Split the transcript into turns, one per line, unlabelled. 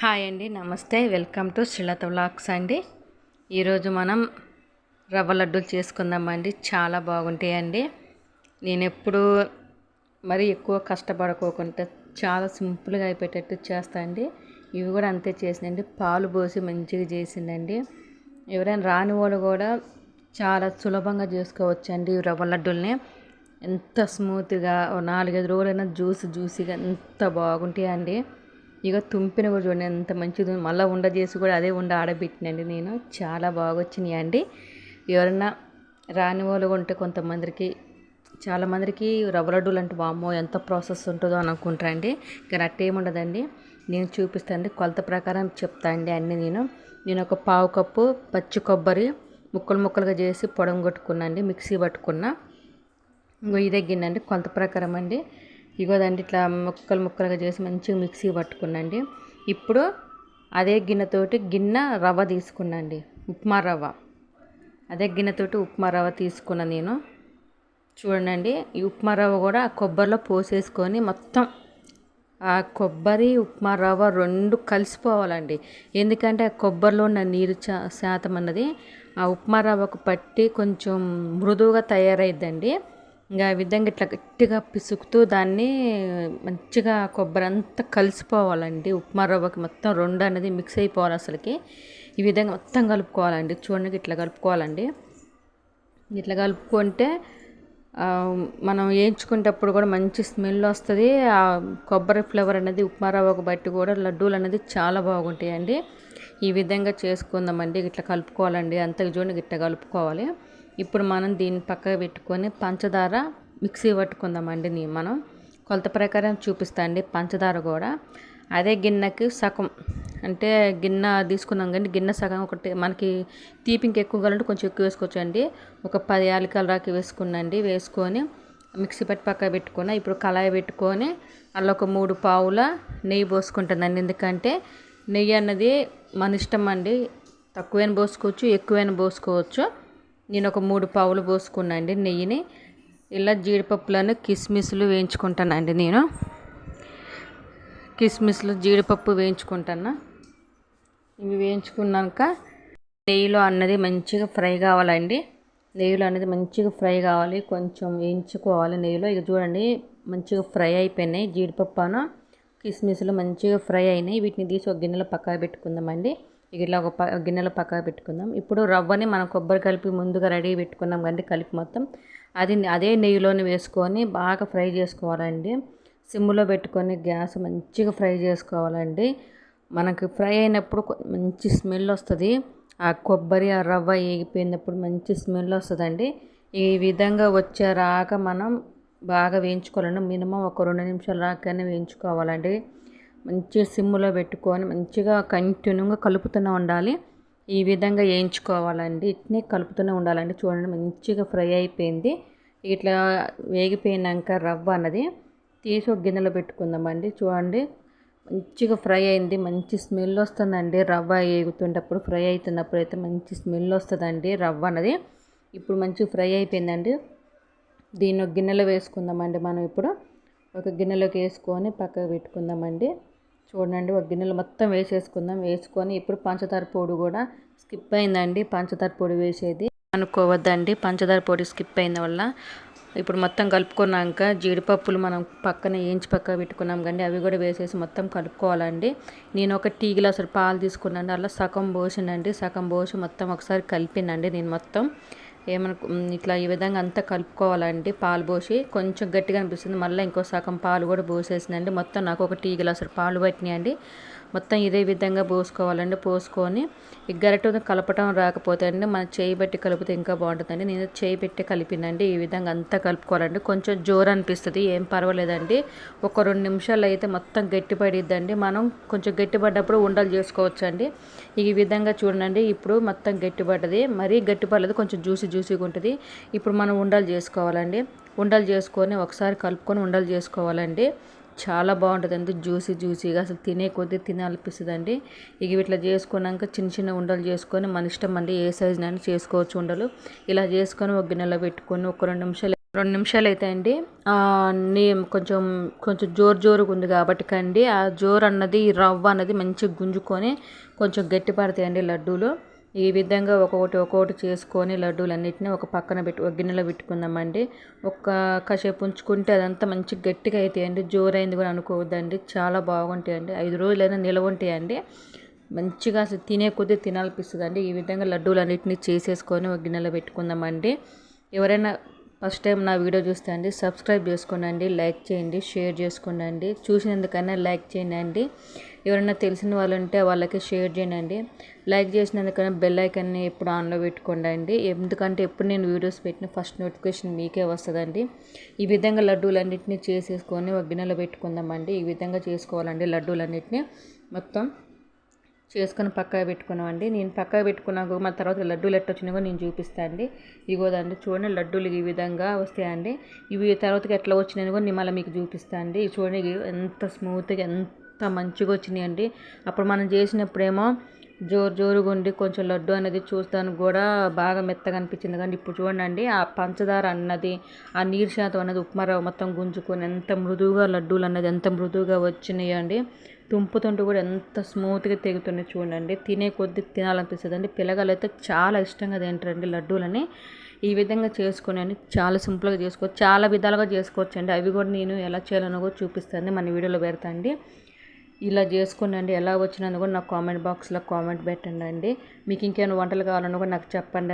Hi అండి నమస్తే. Welcome to Srilatha vlogs అండి. ఈరోజు మనం రవ్వ లడ్డూలు చేసుకుందామండి. చాలా బాగుంటాయండి. నేను ఎప్పుడు మరి ఎక్కువ కష్టపడుకోకుండా చాలా సింపుల్గా అయిపోయేటట్టు చేస్తా అండి. ఇవి కూడా అంతే చేసిందండి పాలు పోసి మంచిగా చేసిందండి. ఎవరైనా రాని వాళ్ళు కూడా చాలా సులభంగా చేసుకోవచ్చండి ఈ రవ్వ లడ్డూల్ని. ఎంత స్మూత్గా ఓ నాలుగైదు రోజులైనా జ్యూస్ జ్యూసీగా ఎంత బాగుంటాయండి. ఇక తుంపిన కూడా చూడండి ఎంత మంచిది మళ్ళీ ఉండ చేసి కూడా అదే ఉండ ఆడబెట్టినండి నేను. చాలా బాగా వచ్చినాయి అండి. ఎవరన్నా రాని వాళ్ళు ఉంటే కొంతమందికి చాలామందికి రవ్వ లడ్డూలు అంటే వామ్మో ఎంత ప్రాసెస్ ఉంటుందో అని అనుకుంటారండి కానీ అట్టేముండదండి నేను చూపిస్తాను కొలత ప్రకారం చెప్తా అండి అన్నీ నేను. నేను ఒక పావు కప్పు పచ్చి కొబ్బరి ముక్కలు ముక్కలుగా చేసి పొడం కొట్టుకున్నాండి మిక్సీ పట్టుకున్నా. ఇంకో ఇదే అండి. కొలత ప్రకారం అండి. ఇగోదండి ఇట్లా ముక్కలు ముక్కలుగా చేసి మంచిగా మిక్సీ పట్టుకున్నండి. ఇప్పుడు అదే గిన్నెతోటి గిన్నె రవ్వ తీసుకున్నండి. ఉప్మా రవ్వ. అదే గిన్నెతోటి ఉప్మా రవ్వ తీసుకున్న నేను. చూడండి ఈ ఉప్మా రవ్వ కూడా కొబ్బరిలో పోసేసుకొని మొత్తం ఆ కొబ్బరి ఉప్మా రవ్వ రెండు కలిసిపోవాలండి. ఎందుకంటే ఆ కొబ్బరిలో ఉన్న నీరు చా శాతం అన్నది ఆ ఉప్మా రవ్వకు పట్టి కొంచెం మృదువుగా తయారైద్దండి. ఇంకా ఆ విధంగా ఇట్లా గట్టిగా పిసుకుతూ దాన్ని మంచిగా కొబ్బరి అంతా కలిసిపోవాలండి. ఉప్మా రవ్వకి మొత్తం రెండు అనేది మిక్స్ అయిపోవాలి అసలుకి. ఈ విధంగా మొత్తం కలుపుకోవాలండి. చూడండి ఇట్లా కలుపుకోవాలండి. ఇట్లా కలుపుకుంటే మనం వేయించుకునేటప్పుడు కూడా మంచి స్మెల్ వస్తుంది. ఆ కొబ్బరి ఫ్లేవర్ అనేది ఉప్మా రవ్వకు బట్టి కూడా లడ్డూలు అనేది చాలా బాగుంటాయండి. ఈ విధంగా చేసుకుందామండి ఇట్లా కలుపుకోవాలండి. అంత చూడండి ఇట్లా కలుపుకోవాలి. ఇప్పుడు మనం దీన్ని పక్కకు పెట్టుకొని పంచదార మిక్సీ పట్టుకుందామండి మనం. కొలత ప్రకారం చూపిస్తా అండి పంచదార కూడా. అదే గిన్నెకి సగం అంటే గిన్నె తీసుకున్నాం కానీ గిన్నె సగం ఒకటి మనకి తీపి ఎక్కువ కావాలంటే కొంచెం ఎక్కువ వేసుకోవచ్చండి. ఒక పది యాలకల రాకి వేసుకున్నండి వేసుకొని మిక్సీ పట్టి పక్క పెట్టుకున్న. ఇప్పుడు కళాయి పెట్టుకొని అలా ఒక మూడు పావుల నెయ్యి పోసుకుంటుందండి ఎందుకంటే నెయ్యి అన్నది మన ఇష్టం అండి. తక్కువైన పోసుకోవచ్చు ఎక్కువైనా పోసుకోవచ్చు. నేను ఒక మూడు పావులు పోసుకున్నాండి నెయ్యిని. ఇలా జీడిపప్పులను కిస్మిస్లు వేయించుకుంటానండి నేను. కిస్మిస్లు జీడిపప్పు వేయించుకుంటాను ఇవి వేయించుకున్నాక నెయ్యిలో అన్నది మంచిగా ఫ్రై కావాలండి. నెయ్యిలో అనేది మంచిగా ఫ్రై కావాలి. కొంచెం వేయించుకోవాలి నెయ్యిలో. ఇక చూడండి మంచిగా ఫ్రై అయిపోయినాయి జీడిపప్పు కిస్మిస్లు మంచిగా ఫ్రై అయినాయి. వీటిని తీసి ఒక గిన్నెలో పక్కకు పెట్టుకుందామండి. ఇట్లా ఒక ప గిన్నెలో పక్కకు పెట్టుకుందాం. ఇప్పుడు రవ్వని మనం కొబ్బరి కలిపి ముందుగా రెడీ పెట్టుకున్నాం కండి కలిపి మొత్తం. అది అదే నెయ్యిలోని వేసుకొని బాగా ఫ్రై చేసుకోవాలండి. సిమ్లో పెట్టుకొని గ్యాస్ మంచిగా ఫ్రై చేసుకోవాలండి. మనకి ఫ్రై అయినప్పుడు మంచి స్మెల్ వస్తుంది. ఆ కొబ్బరి ఆ రవ్వ ఏగిపోయినప్పుడు మంచి స్మెల్ వస్తుందండి. ఈ విధంగా వచ్చే రాక మనం బాగా వేయించుకోవాలండి. మినిమం ఒక రెండు నిమిషాలు రాకనే వేయించుకోవాలండి. మంచిగా సిమ్లో పెట్టుకొని మంచిగా కంటిన్యూగా కలుపుతూనే ఉండాలి. ఈ విధంగా వేయించుకోవాలండి. ఇట్నే కలుపుతూనే ఉండాలండి. చూడండి మంచిగా ఫ్రై అయిపోయింది. ఇట్లా వేగిపోయినాక రవ్వ అన్నది తీసి ఒక గిన్నెలో పెట్టుకుందామండి. చూడండి మంచిగా ఫ్రై అయింది. మంచి స్మెల్ వస్తుందండి రవ్వ వేగుతుంటప్పుడు. ఫ్రై అవుతున్నప్పుడు అయితే మంచి స్మెల్ వస్తుందండి రవ్వ అన్నది. ఇప్పుడు మంచిగా ఫ్రై అయిపోయిందండి. దీన్ని ఒక గిన్నెలో వేసుకుందామండి మనం ఇప్పుడు. ఒక గిన్నెలోకి వేసుకొని పక్కకు పెట్టుకుందామండి. చూడండి ఒక గిన్నెలో మొత్తం వేసేసుకుందాం. వేసుకొని ఇప్పుడు పంచదార పొడి కూడా స్కిప్ అయిందండి. పంచదార పొడి వేసేది. అనుకోవద్దండి పంచదార పొడి స్కిప్ అయిన వల్ల. ఇప్పుడు మొత్తం కలుపుకున్నాక జీడిపప్పులు మనం పక్కన ఏంచి పక్క పెట్టుకున్నాం కండి. అవి కూడా వేసేసి మొత్తం కలుపుకోవాలండి. నేను ఒక టీ గ్లాసు పాలు తీసుకున్నాను. అలా సగం పోసినండి. సగం పోసి మొత్తం ఒకసారి కలిపినండి నేను మొత్తం. ఏమనుకు ఇట్లా ఈ విధంగా అంతా కలుపుకోవాలండి పాలు పోసి కొంచెం గట్టిగా అనిపిస్తుంది. మళ్ళీ ఇంకో సగం పాలు కూడా పోసేసిందండి మొత్తం నాకు ఒక టీ గ్లాసు పాలు పట్టినాయండి. మొత్తం ఇదే విధంగా పోసుకోవాలండి. పోసుకొని ఈ గరిట కలపటం రాకపోతే అండి మన చేయి పెట్టి కలిపితే ఇంకా బాగుంటుందండి. నేను చేయి పెట్టి కలిపినండి ఈ విధంగా అంతా కలుపుకోవాలండి. కొంచెం జోరు అనిపిస్తుంది. ఏం పర్వాలేదండి. ఒక రెండు నిమిషాలు అయితే మొత్తం గట్టిపడిద్దండి. మనం కొంచెం గట్టిపడ్డప్పుడు ఉండలు చేసుకోవచ్చండి. ఈ విధంగా చూడండి. ఇప్పుడు మొత్తం గట్టిపడ్డది. మరీ గట్టిపడలేదు. కొంచెం జ్యూసీ జ్యూసీగా ఉంటుంది. ఇప్పుడు మనం ఉండలు చేసుకోవాలండి. ఉండలు చేసుకొని ఒకసారి కలుపుకొని ఉండలు చేసుకోవాలండి. చాలా బాగుంటుంది. అండి జ్యూసీ జ్యూసీగా అసలు తినే కొద్దీ తినాలనిపిస్తుంది అండి ఇక ఇట్లా చేసుకున్నాక చిన్న చిన్న ఉండలు చేసుకొని మన ఇష్టం అండి ఏ సైజునైనా చేసుకోవచ్చు ఉండలు. ఇలా చేసుకొని ఒక గిన్నెలో పెట్టుకొని ఒక రెండు నిమిషాలు రెండు నిమిషాలు అయితే అండి నీ కొంచెం కొంచెం జోరు జోరుగా ఉంది కాబట్టి కండి. ఆ జోరు అన్నది రవ్వ అన్నది మంచిగా గుంజుకొని కొంచెం గట్టి పడతాయండి లడ్డూలు. ఈ విధంగా ఒక్కొక్కటి ఒక్కొక్కటి చేసుకొని లడ్డూలన్నిటిని ఒక పక్కన పెట్టి ఒక గిన్నెలో పెట్టుకుందామండి. ఒక్క కాసేపు ఉంచుకుంటే అదంతా మంచి గట్టిగా అవుతాయండి జోరైంది కూడా అనుకోవద్దండి. చాలా బాగుంటాయండి. ఐదు రోజులైనా నిలవ ఉంటాయండి. మంచిగా అసలు తినే కొద్దీ తినాలనిపిస్తుంది ఈ విధంగా లడ్డూలు అన్నింటినీ చేసేసుకొని ఒక గిన్నెలో పెట్టుకుందామండి. ఎవరైనా ఫస్ట్ టైం నా వీడియో చూస్తే అండి సబ్స్క్రైబ్ చేసుకోండి లైక్ చేయండి షేర్ చేసుకోండి చూసినందుకైనా లైక్ చేయండి. ఎవరైనా తెలిసిన వాళ్ళు ఉంటే వాళ్ళకి షేర్ చేయండి. లైక్ చేసినందుకైనా బెల్ ఐకాన్ని ఎప్పుడు ఆన్లో పెట్టుకోండి అండి ఎందుకంటే ఎప్పుడు నేను వీడియోస్ పెట్టిన ఫస్ట్ నోటిఫికేషన్ మీకే వస్తుందండి. ఈ విధంగా లడ్డూలన్నింటినీ చేసేసుకొని ఒక గిన్నెలో పెట్టుకుందామండి. ఈ విధంగా చేసుకోవాలండి లడ్డూలన్నింటినీ మొత్తం. చేసుకొని పక్కగా పెట్టుకున్నామండి. నేను పక్కగా పెట్టుకున్నాక మా తర్వాత లడ్డూలు ఎట్ట వచ్చినాయో నేను చూపిస్తాను అండి. ఇగోదండి చూడండి లడ్డూలు ఈ విధంగా వస్తాయండి ఇవి తర్వాతకి ఎట్లా వచ్చినాయని కూడా నేను మళ్ళీ మీకు చూపిస్తాను అండి. చూడండి ఎంత స్మూత్గా ఎంత మంచిగా వచ్చినాయండి. అప్పుడు మనం చేసినప్పుడేమో జోరు జోరుగా ఉండి కొంచెం లడ్డు అనేది చూస్తానికి కూడా బాగా మెత్తగా అనిపించింది. కానీ ఇప్పుడు చూడండి ఆ పంచదార అన్నది ఆ నీరు శాతం అనేది ఉప్మా రవ్వ మొత్తం గుంజుకొని ఎంత మృదువుగా లడ్డూలు అన్నది ఎంత మృదువుగా వచ్చినాయి అండి. తుంపుతుంటూ కూడా ఎంత స్మూత్గా తెగుతున్నాయి చూడండి తినే కొద్ది తినాలనిపిస్తుంది అండి పిల్లగాలు అయితే చాలా ఇష్టంగా తింటారండి లడ్డూలని. ఈ విధంగా చేసుకుని చాలా సింపుల్గా చేసుకోవచ్చు చాలా విధాలుగా చేసుకోవచ్చు అండి అవి కూడా నేను ఎలా చేయాలనో కూడా చూపిస్తాను మన వీడియోలో పెడతా అండి ఇలా చేసుకునండి. ఎలా వచ్చినందుకు నాకు కామెంట్ బాక్స్లో కామెంట్ పెట్టండి అండి మీకు ఇంకేమైనా వంటలు కావాలన్నా కూడా నాకు చెప్పండి